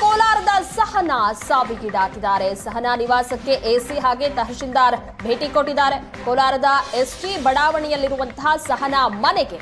ಕೋಲಾರದ ಸಹನಾ ಸಾವಿಗೀಡಾಗಿದ್ದಾರೆ ಸಹನಾ ನಿವಾಸಕ್ಕೆ ಎಸಿ ಹಾಗೆ ತಹಶೀಲ್ದಾರ್ ಭೇಟಿ ಕೊಟ್ಟಿದ್ದಾರೆ. ಕೋಲಾರದ ಎಸ್ಟಿ ಬಡಾವಣೆಯಲ್ಲಿರುವಂತಹ ಸಹನಾ ಮನೆಗೆ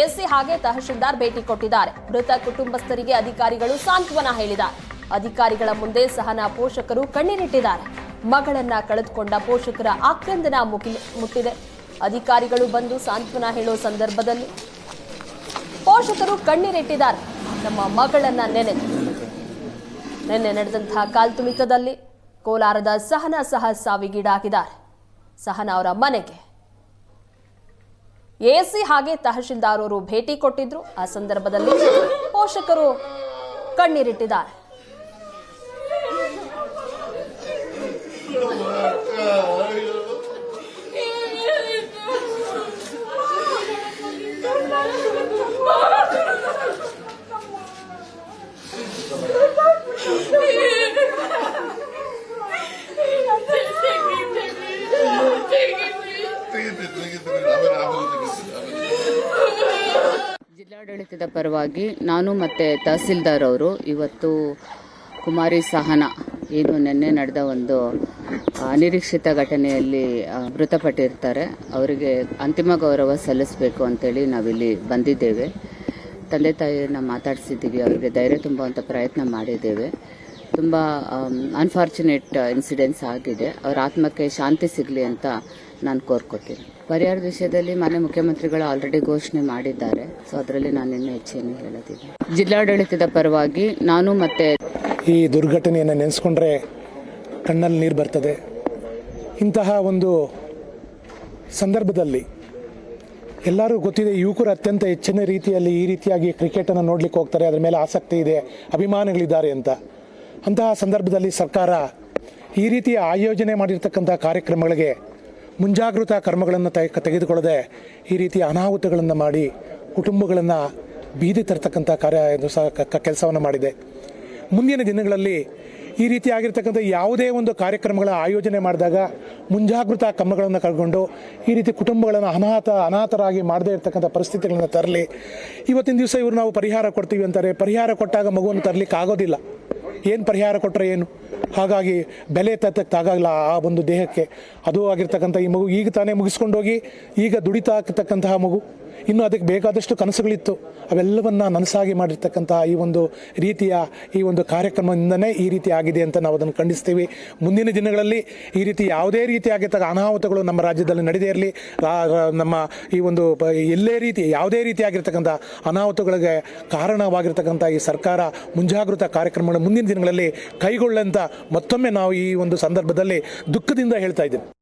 ಎಸಿ ಹಾಗೆ ತಹಶೀಲ್ದಾರ್ ಭೇಟಿ ಕೊಟ್ಟಿದ್ದಾರೆ. ಮೃತ ಕುಟುಂಬಸ್ಥರಿಗೆ ಅಧಿಕಾರಿಗಳು ಸಾಂತ್ವನ ಹೇಳಿದ್ದಾರೆ ಅಧಿಕಾರಿಗಳ ಮುಂದೆ ಸಹನಾ ಪೋಷಕರು ಕಣ್ಣೀರಿಟ್ಟಿದ್ದಾರೆ. ಮಗಳನ್ನ ಕಳೆದುಕೊಂಡ ಪೋಷಕರ ಆಕ್ರಂದನ ಮುಟ್ಟಿದೆ. ಅಧಿಕಾರಿಗಳು ಬಂದು ಸಾಂತ್ವನ ಹೇಳೋ ಸಂದರ್ಭದಲ್ಲಿ ಪೋಷಕರು ಕಣ್ಣೀರಿಟ್ಟಿದ್ದಾರೆ. ನಮ್ಮ ಮಗಳನ್ನ ನೆನೆದು ನಿನ್ನೆ ನಡೆದಂತಹ ಕಾಲ್ತುಳಿತದಲ್ಲಿ ಕೋಲಾರದ ಸಹನ ಸಹ ಸಾವಿಗೀಡಾಗಿದ್ದಾರೆ. ಸಹನ ಅವರ ಮನೆಗೆ ಎಸಿ ಹಾಗೆ ತಹಶೀಲ್ದಾರ್ ಅವರು ಭೇಟಿ ಕೊಟ್ಟಿದ್ರು. ಆ ಸಂದರ್ಭದಲ್ಲಿ ಪೋಷಕರು ಕಣ್ಣೀರಿಟ್ಟಿದ್ದಾರೆ. ಜಿಲ್ಲಾಡಳಿತದ ಪರವಾಗಿ ನಾನು ಮತ್ತು ತಹಸೀಲ್ದಾರ್ ಅವರು ಇವತ್ತು ಕುಮಾರಿ ಸಹನ ಏನು ನಿನ್ನೆ ನಡೆದ ಒಂದು ಅನಿರೀಕ್ಷಿತ ಘಟನೆಯಲ್ಲಿ ಮೃತಪಟ್ಟಿರ್ತಾರೆ. ಅವರಿಗೆ ಅಂತಿಮ ಗೌರವ ಸಲ್ಲಿಸಬೇಕು ಅಂತೇಳಿ ನಾವಿಲ್ಲಿ ಬಂದಿದ್ದೇವೆ. ತಂದೆ ತಾಯಿಯನ್ನ ಮಾತಾಡಿಸಿದ್ದೀವಿ. ಅವರಿಗೆ ಧೈರ್ಯ ತುಂಬುವಂಥ ಪ್ರಯತ್ನ ಮಾಡಿದ್ದೇವೆ. ತುಂಬ ಅನ್ಫಾರ್ಚುನೇಟ್ ಇನ್ಸಿಡೆನ್ಸ್ ಆಗಿದೆ. ಅವರ ಆತ್ಮಕ್ಕೆ ಶಾಂತಿ ಸಿಗಲಿ ಅಂತ ನಾನು ಕೋರ್ಕೊತೀನಿ. ಪರಿಹಾರದ ವಿಷಯದಲ್ಲಿ ಮಾನ್ಯ ಮುಖ್ಯಮಂತ್ರಿಗಳು ಆಲ್ರೆಡಿ ಘೋಷಣೆ ಮಾಡಿದ್ದಾರೆ. ಸೊ ಅದರಲ್ಲಿ ನಾನು ಇನ್ನೂ ಹೆಚ್ಚೇನು ಹೇಳೋದಿಲ್ಲ. ಜಿಲ್ಲಾಡಳಿತದ ಪರವಾಗಿ ನಾನು ಮತ್ತೆ ಈ ದುರ್ಘಟನೆಯನ್ನು ನೆನೆಸ್ಕೊಂಡ್ರೆ ಕಣ್ಣಲ್ಲಿ ನೀರು ಬರ್ತದೆ. ಇಂತಹ ಒಂದು ಸಂದರ್ಭದಲ್ಲಿ ಎಲ್ಲರೂ ಗೊತ್ತಿದೆ, ಯುವಕರು ಅತ್ಯಂತ ಹೆಚ್ಚಿನ ರೀತಿಯಲ್ಲಿ ಈ ರೀತಿಯಾಗಿ ಕ್ರಿಕೆಟನ್ನು ನೋಡ್ಲಿಕ್ಕೆ ಹೋಗ್ತಾರೆ. ಅದರ ಮೇಲೆ ಆಸಕ್ತಿ ಇದೆ, ಅಭಿಮಾನಿಗಳಿದ್ದಾರೆ ಅಂತ. ಅಂತಹ ಸಂದರ್ಭದಲ್ಲಿ ಸರ್ಕಾರ ಈ ರೀತಿಯ ಆಯೋಜನೆ ಮಾಡಿರ್ತಕ್ಕಂಥ ಕಾರ್ಯಕ್ರಮಗಳಿಗೆ ಮುಂಜಾಗೃತಾ ಕ್ರಮಗಳನ್ನು ತೆಗೆ- ತೆಗೆದುಕೊಳ್ಳದೆ ಈ ರೀತಿಯ ಅನಾಹುತಗಳನ್ನು ಮಾಡಿ ಕುಟುಂಬಗಳನ್ನು ಬೀದಿ ತರ್ತಕ್ಕಂಥ ಕಾರ್ಯ ಸಹ ಕೆಲಸವನ್ನು ಮಾಡಿದೆ. ಮುಂದಿನ ದಿನಗಳಲ್ಲಿ ಈ ರೀತಿ ಆಗಿರ್ತಕ್ಕಂಥ ಯಾವುದೇ ಒಂದು ಕಾರ್ಯಕ್ರಮಗಳ ಆಯೋಜನೆ ಮಾಡಿದಾಗ ಮುಂಜಾಗ್ರತಾ ಕ್ರಮಗಳನ್ನು ಕೈಗೊಂಡು ಈ ರೀತಿ ಕುಟುಂಬಗಳನ್ನು ಅನಾಥ, ಅನಾಥರಾಗಿ ಮಾಡದೇ ಇರತಕ್ಕಂಥ ಪರಿಸ್ಥಿತಿಗಳನ್ನು ತರಲಿ. ಇವತ್ತಿನ ದಿವಸ ಇವರು ನಾವು ಪರಿಹಾರ ಕೊಡ್ತೀವಿ ಅಂತಾರೆ. ಪರಿಹಾರ ಕೊಟ್ಟಾಗ ಮಗುವನ್ನು ತರಲಿಕ್ಕೆ ಆಗೋದಿಲ್ಲ ಏನು ಪರಿಹಾರ ಕೊಟ್ಟರೆ ಏನು? ಹಾಗಾಗಿ ಬೆಲೆ ತತ್ತಕ್ಕಾಗಲ್ಲ ಆ ಒಂದು ದೇಹಕ್ಕೆ. ಅದು ಆಗಿರ್ತಕ್ಕಂಥ ಈ ಮಗು. ಈಗ ತಾನೇ ಮುಗಿಸ್ಕೊಂಡೋಗಿ ಈಗ ದುಡಿತಾ ಆಗ್ತಕ್ಕಂತಹ ಮಗು. ಇನ್ನು ಅದಕ್ಕೆ ಬೇಕಾದಷ್ಟು ಕನಸುಗಳಿತ್ತು. ಅವೆಲ್ಲವನ್ನ ನನಸಾಗಿ ಮಾಡಿರ್ತಕ್ಕಂತಹ ಈ ಒಂದು ರೀತಿಯ ಈ ಒಂದು ಕಾರ್ಯಕ್ರಮದಿಂದನೇ ಈ ರೀತಿ ಆಗಿದೆ ಅಂತ ನಾವು ಅದನ್ನು ಖಂಡಿಸ್ತೀವಿ. ಮುಂದಿನ ದಿನಗಳಲ್ಲಿ ಈ ರೀತಿ ಯಾವುದೇ ರೀತಿ ಆಗಿರ್ತಕ್ಕ ಅನಾಹುತಗಳು ನಮ್ಮ ರಾಜ್ಯದಲ್ಲಿ ನಡೆದೇ ಇರಲಿ ನಮ್ಮ ಈ ಒಂದು ಎಲ್ಲೇ ರೀತಿ, ಯಾವುದೇ ರೀತಿಯಾಗಿರ್ತಕ್ಕಂಥ ಅನಾಹುತಗಳಿಗೆ ಕಾರಣವಾಗಿರ್ತಕ್ಕಂಥ ಈ ಸರ್ಕಾರ ಮುಂಜಾಗೃತ ಕಾರ್ಯಕ್ರಮಗಳನ್ನು ಮುಂದಿನ ದಿನಗಳಲ್ಲಿ ಕೈಗೊಳ್ಳಂತ ಮತ್ತೊಮ್ಮೆ ನಾವು ಈ ಒಂದು ಸಂದರ್ಭದಲ್ಲಿ ದುಃಖದಿಂದ ಹೇಳ್ತಾ ಇದ್ದೇವೆ.